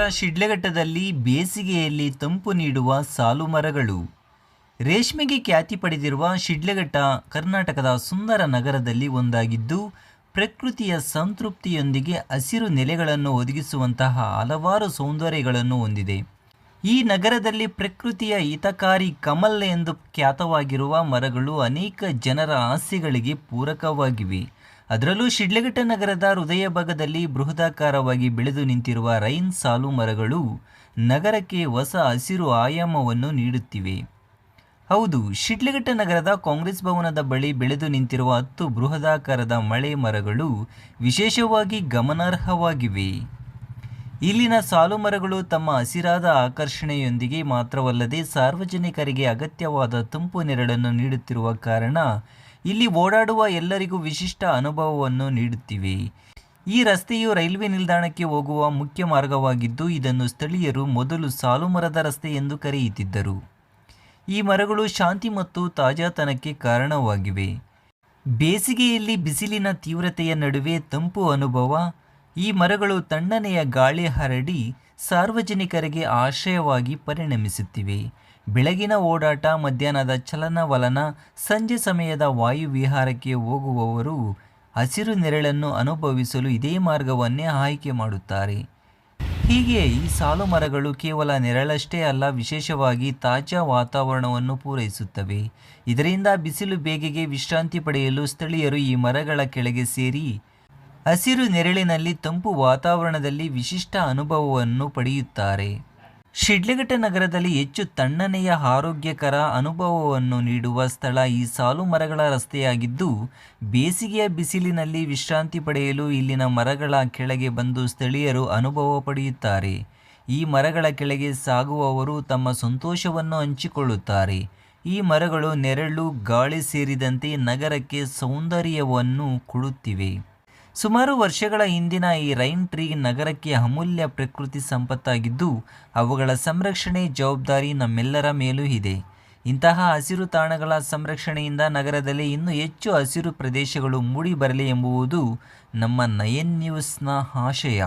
ನಗರ ಶಿಡ್ಲಘಟ್ಟದಲ್ಲಿ ಬೇಸಿಗೆಯಲ್ಲಿ ತಂಪು ನೀಡುವ ಸಾಲು ಮರಗಳು. ರೇಷ್ಮೆಗೆ ಖ್ಯಾತಿ ಪಡೆದಿರುವ ಶಿಡ್ಲಘಟ್ಟ ಕರ್ನಾಟಕದ ಸುಂದರ ನಗರದಲ್ಲಿ ಒಂದಾಗಿದ್ದು, ಪ್ರಕೃತಿಯ ಸಂತೃಪ್ತಿಯೊಂದಿಗೆ ಹಸಿರು ನೆಲೆಗಳನ್ನು ಒದಗಿಸುವಂತಹ ಹಲವಾರು ಸೌಂದರ್ಯಗಳನ್ನು ಹೊಂದಿದೆ. ಈ ನಗರದಲ್ಲಿ ಪ್ರಕೃತಿಯ ಹಿತಕಾರಿ ಕಮಲ್ ಎಂದು ಖ್ಯಾತವಾಗಿರುವ ಮರಗಳು ಅನೇಕ ಜನರ ಆಸೆಗಳಿಗೆ ಪೂರಕವಾಗಿವೆ. ಅದರಲ್ಲೂ ಶಿಡ್ಲಘಟ್ಟ ನಗರದ ಹೃದಯ ಭಾಗದಲ್ಲಿ ಬೃಹದಾಕಾರವಾಗಿ ಬೆಳೆದು ನಿಂತಿರುವ ರೈನ್ ಸಾಲು ಮರಗಳು ನಗರಕ್ಕೆ ಹೊಸ ಹಸಿರು ಆಯಾಮವನ್ನು ನೀಡುತ್ತಿವೆ. ಹೌದು, ಶಿಡ್ಲಘಟ್ಟ ನಗರದ ಕಾಂಗ್ರೆಸ್ ಭವನದ ಬಳಿ ಬೆಳೆದು ನಿಂತಿರುವ ಹತ್ತು ಬೃಹದಾಕಾರದ ಮಳೆ ಮರಗಳು ವಿಶೇಷವಾಗಿ ಗಮನಾರ್ಹವಾಗಿವೆ. ಇಲ್ಲಿನ ಸಾಲು ಮರಗಳು ತಮ್ಮ ಹಸಿರಾದ ಆಕರ್ಷಣೆಯೊಂದಿಗೆ ಮಾತ್ರವಲ್ಲದೆ ಸಾರ್ವಜನಿಕರಿಗೆ ಅಗತ್ಯವಾದ ತಂಪು ನೆರಳನ್ನು ನೀಡುತ್ತಿರುವ ಕಾರಣ ಇಲ್ಲಿ ಓಡಾಡುವ ಎಲ್ಲರಿಗೂ ವಿಶಿಷ್ಟ ಅನುಭವವನ್ನು ನೀಡುತ್ತಿವೆ. ಈ ರಸ್ತೆಯು ರೈಲ್ವೆ ನಿಲ್ದಾಣಕ್ಕೆ ಹೋಗುವ ಮುಖ್ಯ ಮಾರ್ಗವಾಗಿದ್ದು, ಇದನ್ನು ಸ್ಥಳೀಯರು ಮೊದಲು ಸಾಲು ಮರದ ರಸ್ತೆ ಎಂದು ಕರೆಯುತ್ತಿದ್ದರು. ಈ ಮರಗಳು ಶಾಂತಿ ಮತ್ತು ತಾಜಾತನಕ್ಕೆ ಕಾರಣವಾಗಿವೆ. ಬೇಸಿಗೆಯಲ್ಲಿ ಬಿಸಿಲಿನ ತೀವ್ರತೆಯ ನಡುವೆ ತಂಪು ಅನುಭವ, ಈ ಮರಗಳು ತಣ್ಣನೆಯ ಗಾಳಿ ಹರಡಿ ಸಾರ್ವಜನಿಕರಿಗೆ ಆಶ್ರಯವಾಗಿ ಪರಿಣಮಿಸುತ್ತಿವೆ. ಬೆಳಗಿನ ಓಡಾಟ, ಮಧ್ಯಾಹ್ನದ ಚಲನವಲನ, ಸಂಜೆ ಸಮಯದ ವಾಯುವಿಹಾರಕ್ಕೆ ಹೋಗುವವರು ಹಸಿರು ನೆರಳನ್ನು ಅನುಭವಿಸಲು ಇದೇ ಮಾರ್ಗವನ್ನೇ ಆಯ್ಕೆ ಮಾಡುತ್ತಾರೆ. ಹೀಗೆ ಈ ಸಾಲು ಮರಗಳು ಕೇವಲ ನೆರಳಷ್ಟೇ ಅಲ್ಲ, ವಿಶೇಷವಾಗಿ ತಾಜಾ ವಾತಾವರಣವನ್ನು ಪೂರೈಸುತ್ತವೆ. ಇದರಿಂದ ಬಿಸಿಲು ಬೇಗೆಗೆ ವಿಶ್ರಾಂತಿ ಪಡೆಯಲು ಸ್ಥಳೀಯರು ಈ ಮರಗಳ ಕೆಳಗೆ ಸೇರಿ ಹಸಿರು ನೆರಳಿನಲ್ಲಿ ತಂಪು ವಾತಾವರಣದಲ್ಲಿ ವಿಶಿಷ್ಟ ಅನುಭವವನ್ನು ಪಡೆಯುತ್ತಾರೆ. ಶಿಡ್ಲಘಟ್ಟ ನಗರದಲ್ಲಿ ಹೆಚ್ಚು ತಣ್ಣನೆಯ ಆರೋಗ್ಯಕರ ಅನುಭವವನ್ನು ನೀಡುವ ಸ್ಥಳ ಈ ಸಾಲು ಮರಗಳ ರಸ್ತೆಯಾಗಿದ್ದು, ಬೇಸಿಗೆಯ ಬಿಸಿಲಿನಲ್ಲಿ ವಿಶ್ರಾಂತಿ ಪಡೆಯಲು ಇಲ್ಲಿನ ಮರಗಳ ಕೆಳಗೆ ಬಂದು ಸ್ಥಳೀಯರು ಅನುಭವ ಪಡೆಯುತ್ತಾರೆ. ಈ ಮರಗಳ ಕೆಳಗೆ ಸಾಗುವವರು ತಮ್ಮ ಸಂತೋಷವನ್ನು ಹಂಚಿಕೊಳ್ಳುತ್ತಾರೆ. ಈ ಮರಗಳು ನೆರಳು, ಗಾಳಿ ಸೇರಿದಂತೆ ನಗರಕ್ಕೆ ಸೌಂದರ್ಯವನ್ನು ಕೊಡುತ್ತಿವೆ. ಸುಮಾರು ವರ್ಷಗಳ ಹಿಂದಿನ ಈ ರೈನ್ ಟ್ರೀ ನಗರಕ್ಕೆ ಅಮೂಲ್ಯ ಪ್ರಕೃತಿ ಸಂಪತ್ತಾಗಿದ್ದು, ಅವುಗಳ ಸಂರಕ್ಷಣೆ ಜವಾಬ್ದಾರಿ ನಮ್ಮೆಲ್ಲರ ಮೇಲೂ ಇದೆ. ಇಂತಹ ಹಸಿರು ತಾಣಗಳ ಸಂರಕ್ಷಣೆಯಿಂದ ನಗರದಲ್ಲಿ ಇನ್ನೂ ಹೆಚ್ಚು ಹಸಿರು ಪ್ರದೇಶಗಳು ಮೂಡಿ ಬರಲಿ ಎಂಬುವುದು ನಮ್ಮ ನಯನ್ ನ್ಯೂಸ್ನ ಆಶಯ.